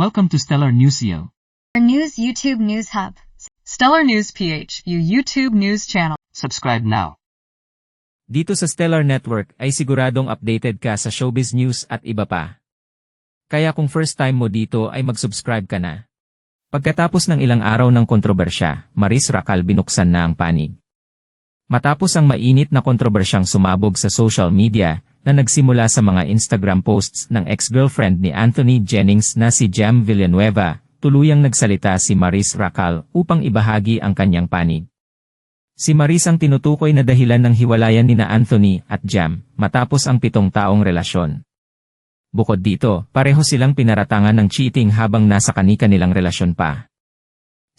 Welcome to Stellar Newsio. Our news YouTube News Hub. Stellar News PH, your YouTube news channel. Subscribe now. Dito sa Stellar Network ay siguradong updated ka sa showbiz news at iba pa. Kaya kung first time mo dito ay mag-subscribe ka na. Pagkatapos ng ilang araw ng kontrobersya, Maris Racal binuksan na ang panig. Matapos ang mainit na kontrobersyang sumabog sa social media na nagsimula sa mga Instagram posts ng ex-girlfriend ni Anthony Jennings na si Jam Villanueva, tuluyang nagsalita si Maris Racal upang ibahagi ang kanyang panig. Si Maris ang tinutukoy na dahilan ng hiwalayan ni na Anthony at Jam matapos ang pitong taong relasyon. Bukod dito, pareho silang pinaratangan ng cheating habang nasa kanika nilang relasyon pa.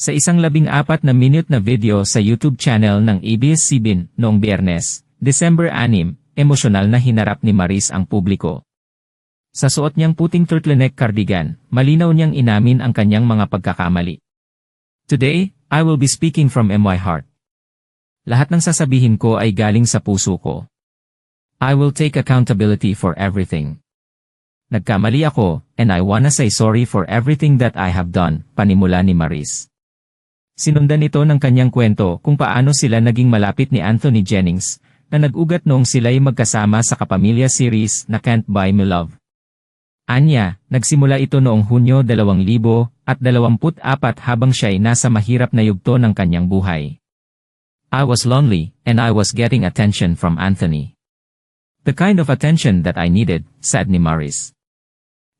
Sa isang labing apat na minute na video sa YouTube channel ng ABS-CBN noong biyernes, December 6, emosyonal na hinarap ni Maris ang publiko. Sa suot niyang puting turtleneck cardigan, malinaw niyang inamin ang kanyang mga pagkakamali. Today, I will be speaking from my heart. Lahat ng sasabihin ko ay galing sa puso ko. I will take accountability for everything. Nagkamali ako, and I wanna say sorry for everything that I have done, panimula ni Maris. Sinundan ito ng kanyang kwento kung paano sila naging malapit ni Anthony Jennings, na nag-ugat noong sila'y magkasama sa kapamilya series na Can't Buy Me Love. Anya, nagsimula ito noong Hunyo 2024 habang siya'y nasa mahirap na yugto ng kanyang buhay. I was lonely, and I was getting attention from Anthony. The kind of attention that I needed, said ni Maris.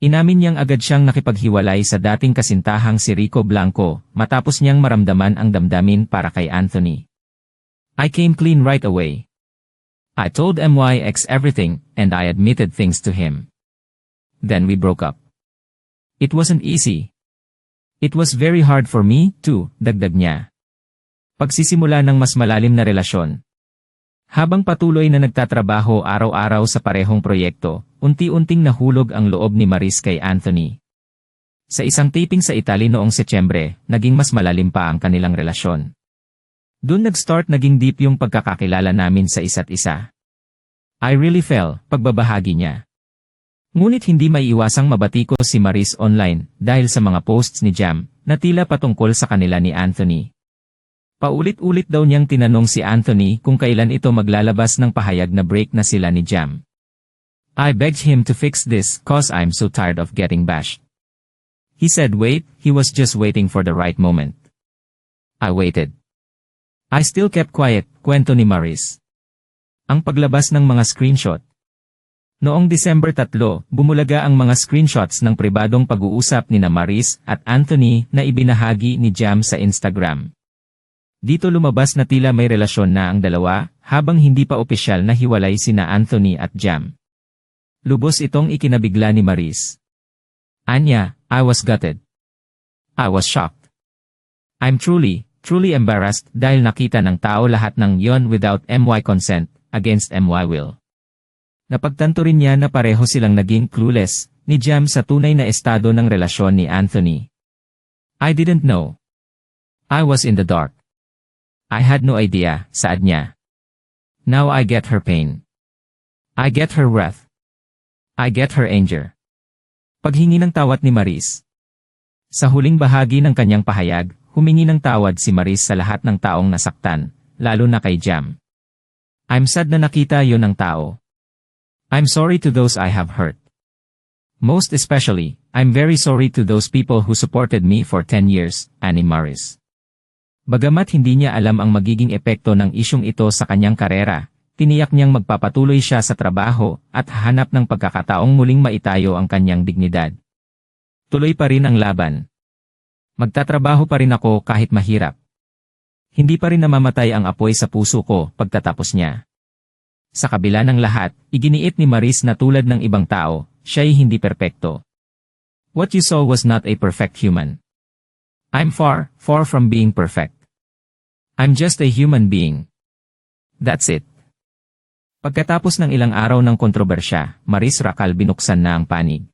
Inamin niyang agad siyang nakipaghiwalay sa dating kasintahang si Rico Blanco matapos niyang maramdaman ang damdamin para kay Anthony. I came clean right away. I told MYX everything, and I admitted things to him. Then we broke up. It wasn't easy. It was very hard for me, too, dagdag niya. Pagsisimula ng mas malalim na relasyon. Habang patuloy na nagtatrabaho araw-araw sa parehong proyekto, unti-unting nahulog ang loob ni Maris kay Anthony. Sa isang taping sa Italy noong Setyembre, naging mas malalim pa ang kanilang relasyon. Doon nag-start naging deep yung pagkakakilala namin sa isa't isa. I really fell, pagbabahagi niya. Ngunit hindi maiiwasang mabatiko si Maris online dahil sa mga posts ni Jam na tila patungkol sa kanila ni Anthony. Paulit-ulit daw niyang tinanong si Anthony kung kailan ito maglalabas ng pahayag na break na sila ni Jam. I begged him to fix this cause I'm so tired of getting bashed. He said wait, he was just waiting for the right moment. I waited. I still kept quiet, kwento ni Maris. Ang paglabas ng mga screenshot. Noong December 3, bumulaga ang mga screenshots ng pribadong pag-uusap ni Maris at Anthony na ibinahagi ni Jam sa Instagram. Dito lumabas na tila may relasyon na ang dalawa, habang hindi pa opisyal na hiwalay sina Anthony at Jam. Lubos itong ikinabigla ni Maris. Anya, I was gutted. I was shocked. I'm truly, truly embarrassed dahil nakita ng tao lahat ng yon without MY consent, against MY will. Napagtanto rin niya na pareho silang naging clueless, ni Jam sa tunay na estado ng relasyon ni Anthony. I didn't know. I was in the dark. I had no idea, saad niya. Now I get her pain. I get her wrath. I get her anger. Paghingi ng tawad ni Maris. Sa huling bahagi ng kanyang pahayag, humingi ng tawad si Maris sa lahat ng taong nasaktan, lalo na kay Jam. I'm sad na nakita yon ng tao. I'm sorry to those I have hurt. Most especially, I'm very sorry to those people who supported me for 10 years, Annie Maris. Bagamat hindi niya alam ang magiging epekto ng isyong ito sa kanyang karera, tiniyak niyang magpapatuloy siya sa trabaho at hanap ng pagkakataong muling maitayo ang kanyang dignidad. Tuloy pa rin ang laban. Magtatrabaho pa rin ako kahit mahirap. Hindi pa rin namamatay ang apoy sa puso ko pagtatapos niya. Sa kabila ng lahat, iginiit ni Maris na tulad ng ibang tao, siya'y hindi perpekto. What you saw was not a perfect human. I'm far, far from being perfect. I'm just a human being. That's it. Pagkatapos ng ilang araw ng kontrobersya, Maris Racal binuksan na ang panig.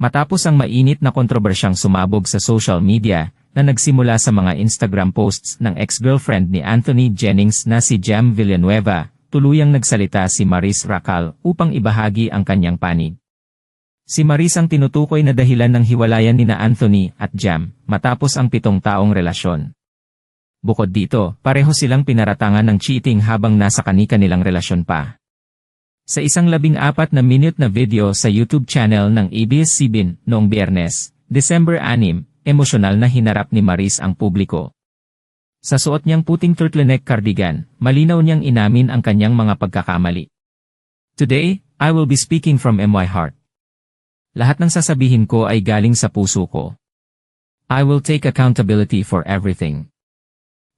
Matapos ang mainit na kontrobersyang sumabog sa social media na nagsimula sa mga Instagram posts ng ex-girlfriend ni Anthony Jennings na si Jam Villanueva, tuluyang nagsalita si Maris Racal upang ibahagi ang kanyang panig. Si Maris ang tinutukoy na dahilan ng hiwalayan ni na Anthony at Jam matapos ang pitong taong relasyon. Bukod dito, pareho silang pinaratangan ng cheating habang nasa kanika nilang relasyon pa. Sa isang labing apat na minute na video sa YouTube channel ng ABS-CBN noong biyernes, December 6, emosyonal na hinarap ni Maris ang publiko. Sa suot niyang puting turtleneck cardigan, malinaw niyang inamin ang kanyang mga pagkakamali. Today, I will be speaking from my heart. Lahat ng sasabihin ko ay galing sa puso ko. I will take accountability for everything.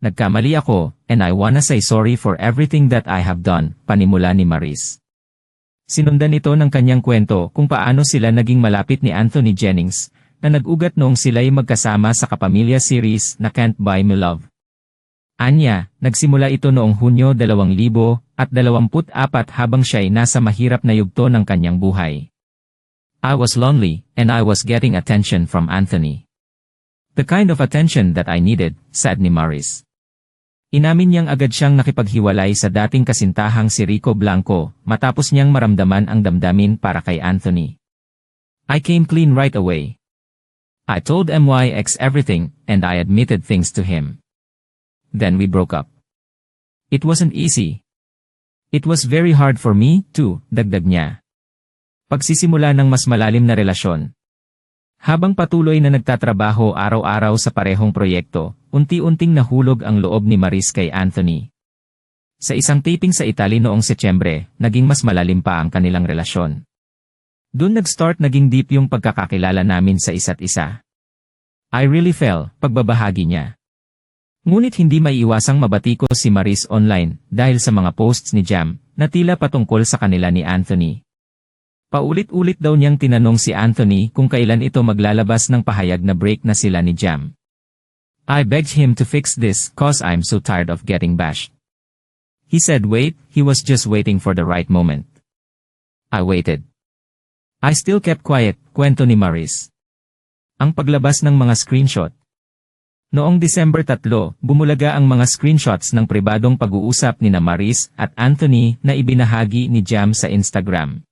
Nagkamali ako, and I wanna say sorry for everything that I have done, panimula ni Maris. Sinundan ito ng kanyang kwento kung paano sila naging malapit ni Anthony Jennings, na nag-ugat noong sila'y magkasama sa kapamilya series na Can't Buy Me Love. Anya, nagsimula ito noong Hunyo 2024 habang siya'y nasa mahirap na yugto ng kanyang buhay. I was lonely, and I was getting attention from Anthony. The kind of attention that I needed, said ni Maris. Inamin niyang agad siyang nakipaghiwalay sa dating kasintahang si Rico Blanco matapos niyang maramdaman ang damdamin para kay Anthony. I came clean right away. I told MYX everything, and I admitted things to him. Then we broke up. It wasn't easy. It was very hard for me, too, dagdag niya. Pagsisimula ng mas malalim na relasyon. Habang patuloy na nagtatrabaho araw-araw sa parehong proyekto, unti-unting nahulog ang loob ni Maris kay Anthony. Sa isang taping sa Italy noong Setyembre, naging mas malalim pa ang kanilang relasyon. Doon nag-start naging deep yung pagkakakilala namin sa isa't isa. I really fell, pagbabahagi niya. Ngunit hindi maiiwasang mabatiko si Maris online dahil sa mga posts ni Jam na tila patungkol sa kanila ni Anthony. Paulit-ulit daw niyang tinanong si Anthony kung kailan ito maglalabas ng pahayag na break na sila ni Jam. I begged him to fix this cause I'm so tired of getting bashed. He said wait, he was just waiting for the right moment. I waited. I still kept quiet, kwento ni Maris. Ang paglabas ng mga screenshot. Noong December 3, bumulaga ang mga screenshots ng pribadong pag-uusap ni Maris at Anthony na ibinahagi ni Jam sa Instagram.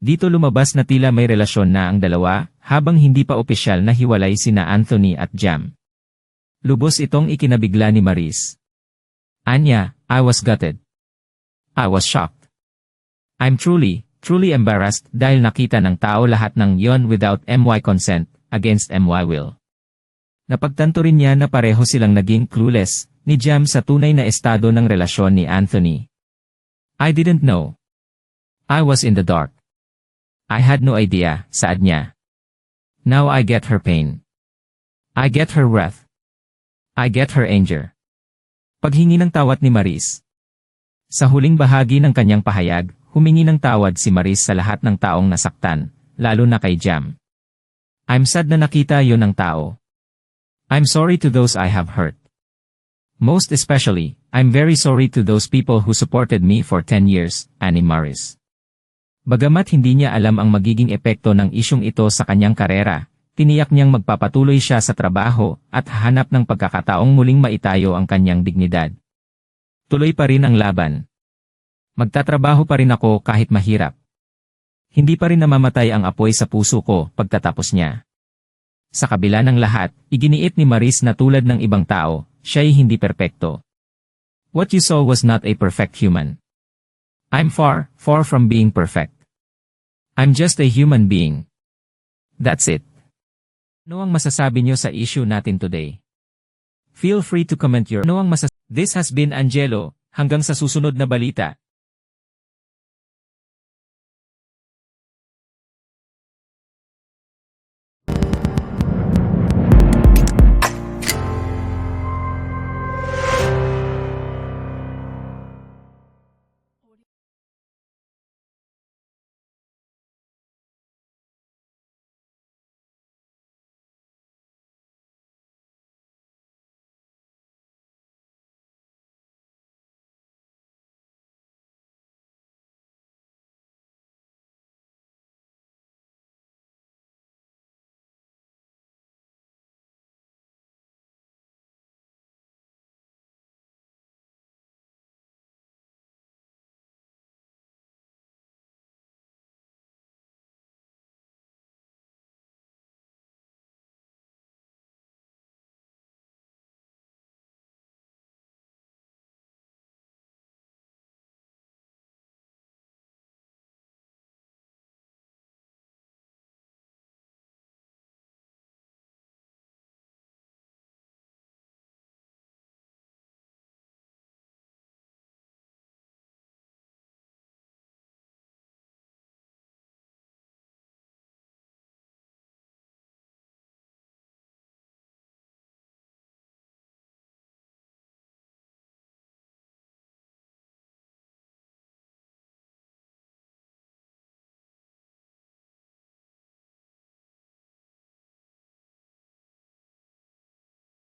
Dito lumabas na tila may relasyon na ang dalawa, habang hindi pa opisyal na hiwalay sina Anthony at Jam. Lubos itong ikinabigla ni Maris. Anya, I was gutted. I was shocked. I'm truly, truly embarrassed dahil nakita ng tao lahat ng yon without MY consent, against MY will. Napagtanto rin niya na pareho silang naging clueless, ni Jam sa tunay na estado ng relasyon ni Anthony. I didn't know. I was in the dark. I had no idea, saad niya. Now I get her pain. I get her wrath. I get her anger. Paghingi ng tawad ni Maris. Sa huling bahagi ng kanyang pahayag, humingi ng tawad si Maris sa lahat ng taong nasaktan, lalo na kay Jam. I'm sad na nakita yon ng tao. I'm sorry to those I have hurt. Most especially, I'm very sorry to those people who supported me for 10 years, Annie Maris. Bagamat hindi niya alam ang magiging epekto ng isyong ito sa kanyang karera, tiniyak niyang magpapatuloy siya sa trabaho at hanap ng pagkakataong muling maitayo ang kanyang dignidad. Tuloy pa rin ang laban. Magtatrabaho pa rin ako kahit mahirap. Hindi pa rin namamatay ang apoy sa puso ko pagtatapos niya. Sa kabila ng lahat, iginiit ni Maris na tulad ng ibang tao, siya'y hindi perpekto. What you saw was not a perfect human. I'm far, far from being perfect. I'm just a human being. That's it. Ano ang masasabi niyo sa issue natin today? Feel free to comment your ano ang masas- This has been Angelo, hanggang sa susunod na balita.